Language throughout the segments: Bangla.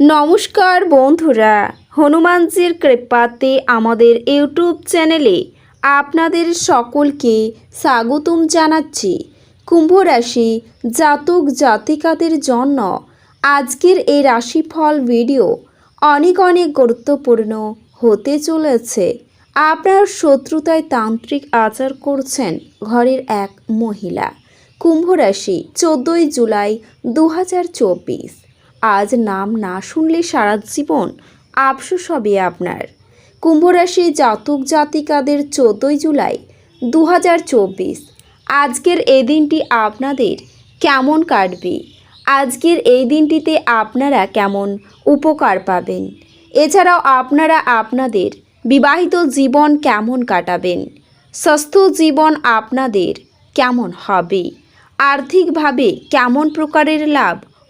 নমস্কার বন্ধুরা, হনুমানজির কৃপাতে আমাদের ইউটিউব চ্যানেলে আপনাদের সকলকে স্বাগতম জানাচ্ছি। কুম্ভ রাশি জাতক জাতিকাদের জন্য আজকের এই রাশিফল ভিডিও অনেক অনেক গুরুত্বপূর্ণ হতে চলেছে। আপনার শত্রুতায় তান্ত্রিক আচার করছেন ঘরের এক মহিলা। কুম্ভ রাশি চোদ্দোই জুলাই দু হাজার চব্বিশ। আজ নাম না শুনলে সারা জীবন আফসোস হবে আপনার। কুম্ভ রাশি জাতক জাতিকাদের চোদ্দোই জুলাই দু হাজার চব্বিশ। আজকের এই দিনটি আপনাদের কেমন কাটবে? আজকের এই দিনটিতে আপনারা কেমন উপকার পাবেন? এছাড়াও আপনারা আপনাদের বিবাহিত জীবন কেমন কাটাবেন? স্বাস্থ্য জীবন আপনাদের কেমন হবে? আর্থিকভাবে কেমন প্রকারের লাভ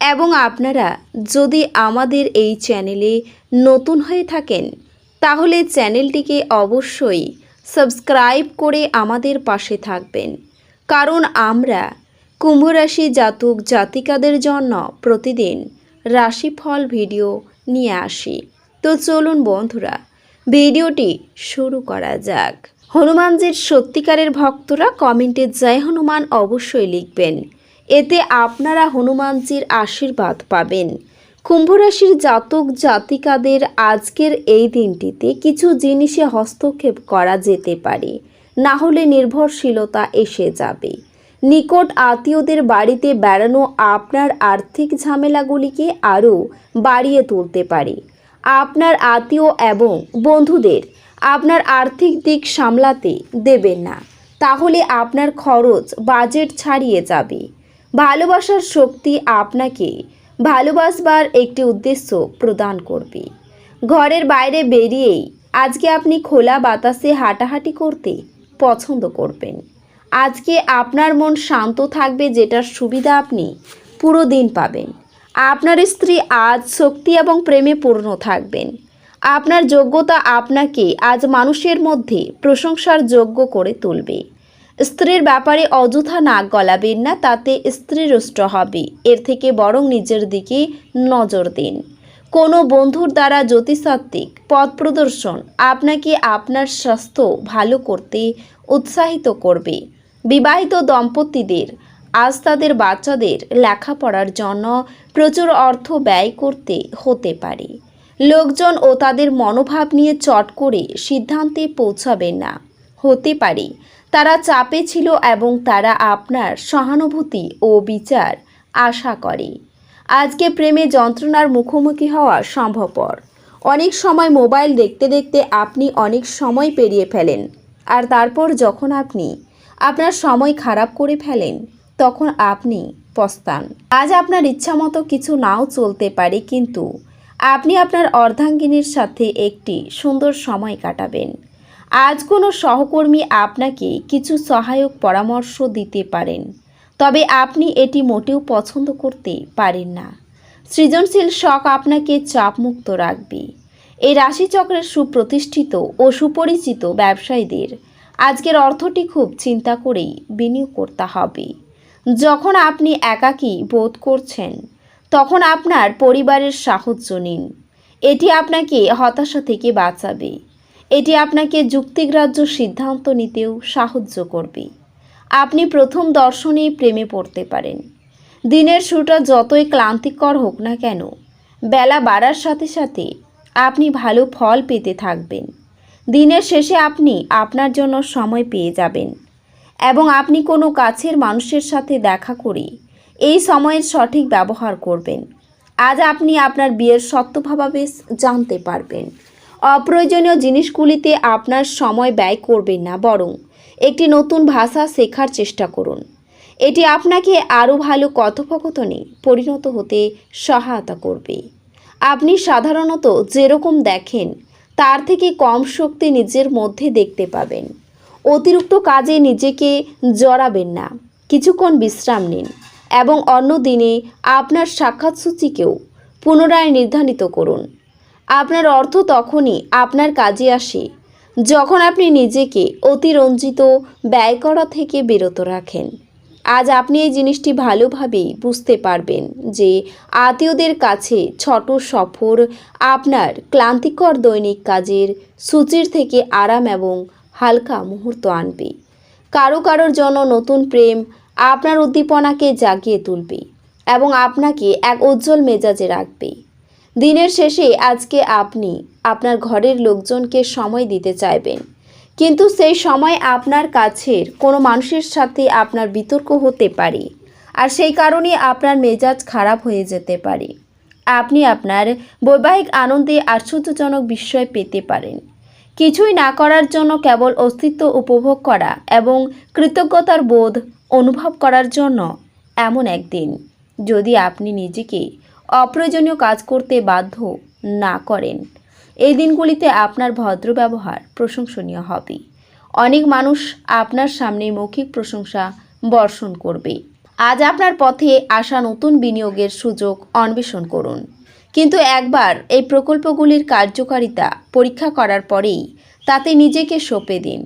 এবং আপনারা যদি আমাদের এই চ্যানেলে নতুন হয়ে থাকেন, তাহলে চ্যানেলটিকে অবশ্যই সাবস্ক্রাইব করে আমাদের পাশে থাকবেন। কারণ আমরা কুম্ভরাশি জাতক জাতিকাদের জন্য প্রতিদিন রাশিফল ভিডিও নিয়ে আসি। তো চলুন বন্ধুরা, ভিডিওটি শুরু করা যাক। হনুমানজির সত্যিকারের ভক্তরা কমেন্টে জয় হনুমান অবশ্যই লিখবেন। এতে আপনারা হনুমানজির আশীর্বাদ পাবেন। কুম্ভরাশির জাতক জাতিকাদের আজকের এই দিনটিতে কিছু জিনিসে হস্তক্ষেপ করা যেতে পারে। না হলে নির্ভরশীলতা এসে যাবে। নিকট আত্মীয়দের বাড়িতে বেড়ানো আপনার আর্থিক ঝামেলাগুলিকে আরও বাড়িয়ে তুলতে পারে। আপনার আত্মীয় এবং বন্ধুদের আপনার আর্থিক দিক সামলাতে দেবেন না। তাহলে আপনার খরচ বাজেট ছাড়িয়ে যাবে। ভালোবাসার শক্তি আপনাকে ভালোবাসবার একটি উদ্দেশ্য প্রদান করবে। ঘরের বাইরে বেরিয়েই আজকে আপনি খোলা বাতাসে হাঁটাহাঁটি করতে পছন্দ করবেন। আজকে আপনার মন শান্ত থাকবে, যেটার সুবিধা আপনি পুরো দিন পাবেন। আপনার স্ত্রী আজ শক্তি এবং প্রেমে পূর্ণ থাকবেন। আপনার যোগ্যতা আপনাকে আজ মানুষের মধ্যে প্রশংসার যোগ্য করে তুলবে। স্ত্রীর ব্যাপারে অযথা নাক গলাবেন না, তাতে স্ত্রী রুষ্ট হবে। এর থেকে বরং নিজের দিকে নজর দিন। কোনো বন্ধুর দ্বারা জ্যোতিষাত্ত্বিক পথ প্রদর্শন আপনাকে আপনার স্বাস্থ্য ভালো করতে উৎসাহিত করবে। বিবাহিত দম্পতিদের, আজ তাদের বাচ্চাদের লেখাপড়ার জন্য প্রচুর অর্থ ব্যয় করতে হতে পারে। লোকজন ও তাদের মনোভাব নিয়ে চট করে সিদ্ধান্তে পৌঁছাবেন না। হতে পারে তারা চাপে ছিল এবং তারা আপনার সহানুভূতি ও বিচার আশা করে। আজকে প্রেমে যন্ত্রণার মুখোমুখি হওয়া সম্ভবপর। অনেক সময় মোবাইল দেখতে দেখতে আপনি অনেক সময় পেরিয়ে ফেলেন। আর তারপর যখন আপনি আপনার সময় খারাপ করে ফেলেন, তখন আপনি পস্তান। আজ আপনার ইচ্ছামতো কিছু নাও চলতে পারে, কিন্তু আপনি আপনার অর্ধাঙ্গিনীর সাথে একটি সুন্দর সময় কাটাবেন। আজ কোনো সহকর্মী আপনাকে কিছু সহায়ক পরামর্শ দিতে পারেন। তবে আপনি এটি মোটেও পছন্দ করতে পারেন না। সৃজনশীল শখ আপনাকে চাপমুক্ত রাখবে। এই রাশিচক্রের সুপ্রতিষ্ঠিত ও সুপরিচিত ব্যবসায়ীদের আজকের অর্থটি খুব চিন্তা করেই বিনিয়োগ করতে হবে। যখন আপনি একাকী বোধ করছেন, তখন আপনার পরিবারের সাহায্য নিন। এটি আপনাকে হতাশা থেকে বাঁচাবে। এটি আপনাকে যুক্তিগ্রাহ্য সিদ্ধান্ত নিতেও সাহায্য করবে। আপনি প্রথম দর্শনেই প্রেমে পড়তে পারেন। দিনের শুরুটা যতই ক্লান্তিকর হোক না কেন, বেলা বাড়ার সাথে সাথে আপনি ভালো ফল পেতে থাকবেন। দিনের শেষে আপনি আপনার জন্য সময় পেয়ে যাবেন এবং আপনি কোনো কাছের মানুষের সাথে দেখা করে এই সময়ের সঠিক ব্যবহার করবেন। আজ আপনি আপনার বিয়ের সত্যভাবাবেশ জানতে পারবেন। অপ্রয়োজনীয় জিনিসগুলিতে আপনার সময় ব্যয় করবেন না, বরং একটি নতুন ভাষা শেখার চেষ্টা করুন। এটি আপনাকে আরও ভালো কথোপকথনে পরিণত হতে সহায়তা করবে। আপনি সাধারণত যেরকম দেখেন, তার থেকে কম শক্তি নিজের মধ্যে দেখতে পাবেন। অতিরিক্ত কাজে নিজেকে জড়াবেন না, কিছুক্ষণ বিশ্রাম নিন এবং অন্য দিনে আপনার সাক্ষাৎসূচিকেও পুনরায় নির্ধারিত করুন। আপনার অর্থ তখনই আপনার কাজে আসে, যখন আপনি নিজেকে অতিরঞ্জিত ব্যয় করা থেকে বিরত রাখেন। আজ আপনি এই জিনিসটি ভালোভাবেই বুঝতে পারবেন যে আত্মীয়দের কাছে ছোট সফর আপনার ক্লান্তিকর দৈনিক কাজের সূচির থেকে আরাম এবং হালকা মুহূর্ত আনবে। কারও কারোর জন্য নতুন প্রেম আপনার উদ্দীপনাকে জাগিয়ে তুলবে এবং আপনাকে এক উজ্জ্বল মেজাজে রাখবে। দিনের শেষে আজকে আপনি আপনার ঘরের লোকজনকে সময় দিতে চাইবেন। কিন্তু সেই সময় আপনার কাছের কোনো মানুষের সাথে আপনার বিতর্ক হতে পারে আর সেই কারণে আপনার মেজাজ খারাপ হয়ে যেতে পারে। আপনি আপনার বৈবাহিক আনন্দে আশ্চর্যজনক বিস্ময় পেতে পারেন। কিছুই না করার জন্য কেবল অস্তিত্ব উপভোগ করা এবং কৃতজ্ঞতার বোধ অনুভব করার জন্য এমন একদিন যদি আপনি নিজেকে অপ্রয়োজনীয় কাজ করতে বাধ্য না করেন। এই দিনগুলিতে আপনার ভদ্র ব্যবহার প্রশংসনীয় হবে। অনেক মানুষ আপনার সামনে মৌখিক প্রশংসা বর্ষণ করবে। আজ আপনার পথে আসা নতুন বিনিয়োগের সুযোগ অন্বেষণ করুন। কিন্তু একবার এই প্রকল্পগুলির কার্যকারিতা পরীক্ষা করার পরেই তাতে নিজেকে সঁপে দিন।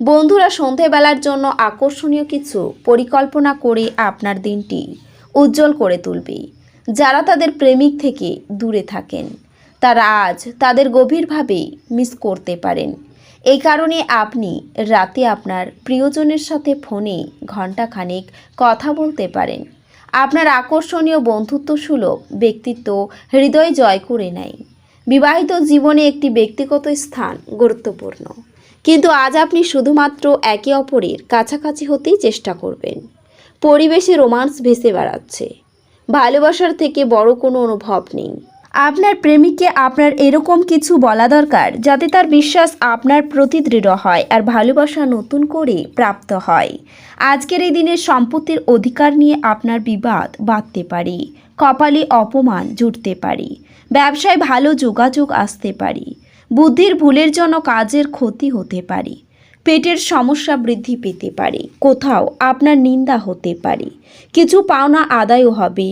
বন্ধুরা, সন্ধেবেলার জন্য আকর্ষণীয় কিছু পরিকল্পনা করে আপনার দিনটি উজ্জ্বল করে তুলবে। যারা তাদের প্রেমিক থেকে দূরে থাকেন, তারা আজ তাদের গভীরভাবে মিস করতে পারেন। এই কারণে আপনি রাতে আপনার প্রিয়জনের সাথে ফোনে ঘণ্টাখানেক কথা বলতে পারেন। আপনার আকর্ষণীয় বন্ধুত্ব সুলভ ব্যক্তিত্ব হৃদয় জয় করে নেয়। বিবাহিত জীবনে একটি ব্যক্তিগত স্থান গুরুত্বপূর্ণ। কিন্তু আজ আপনি শুধুমাত্র একে অপরের কাছাকাছি হতেই চেষ্টা করবেন। পরিবেশে রোমান্স ভেসে বেড়াচ্ছে। ভালোবাসার থেকে বড় কোনো অনুভব নেই। আপনার প্রেমিককে আপনার এরকম কিছু বলা দরকার যাতে তার বিশ্বাস আপনার প্রতি দৃঢ় হয় আর ভালোবাসা নতুন করে প্রাপ্ত হয়। আজকের এই দিনের সম্পত্তির অধিকার নিয়ে আপনার বিবাদ বাঁধতে পারি, কপালে অপমান জুটতে পারি, ব্যবসায় ভালো যোগাযোগ আসতে পারি, বুদ্ধির ভুলের জন্য কাজের ক্ষতি হতে পারে পেটের সমস্যা বৃদ্ধি পেতে পারে, কোথাও আপনার নিন্দা হতে পারে, কিছু পাওনা আদায়ও হবে,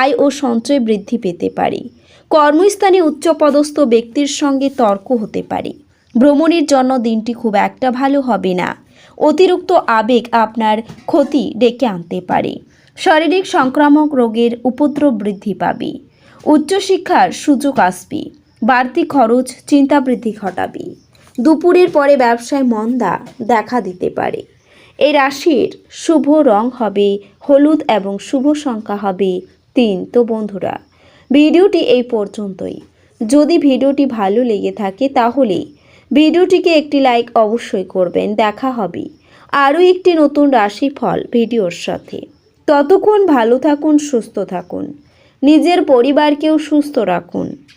আয় ও সঞ্চয় বৃদ্ধি পেতে পারে, কর্মস্থানে উচ্চপদস্থ ব্যক্তির সঙ্গে তর্ক হতে পারে, ভ্রমণের জন্য দিনটি খুব একটা ভালো হবে না, অতিরিক্ত আবেগ আপনার ক্ষতি ডেকে আনতে পারে, শারীরিক সংক্রামক রোগের উপদ্রব বৃদ্ধি পাবে, উচ্চশিক্ষার সুযোগ আসবে, বাড়তি খরচ, চিন্তা বৃদ্ধি ঘটাবে। দুপুরের পরে ব্যবসায় মন্দা দেখা দিতে পারে। এই রাশির শুভ রং হবে হলুদ এবং শুভ সংখ্যা হবে তিন। তো বন্ধুরা, ভিডিওটি এই পর্যন্তই। যদি ভিডিওটি ভালো লেগে থাকে তাহলে ভিডিওটিকে একটি লাইক অবশ্যই করবেন। দেখা হবে আরও একটি নতুন রাশিফল ভিডিওর সাথে। ততক্ষণ ভালো থাকুন, সুস্থ থাকুন। নিজের পরিবারকেও সুস্থ রাখুন।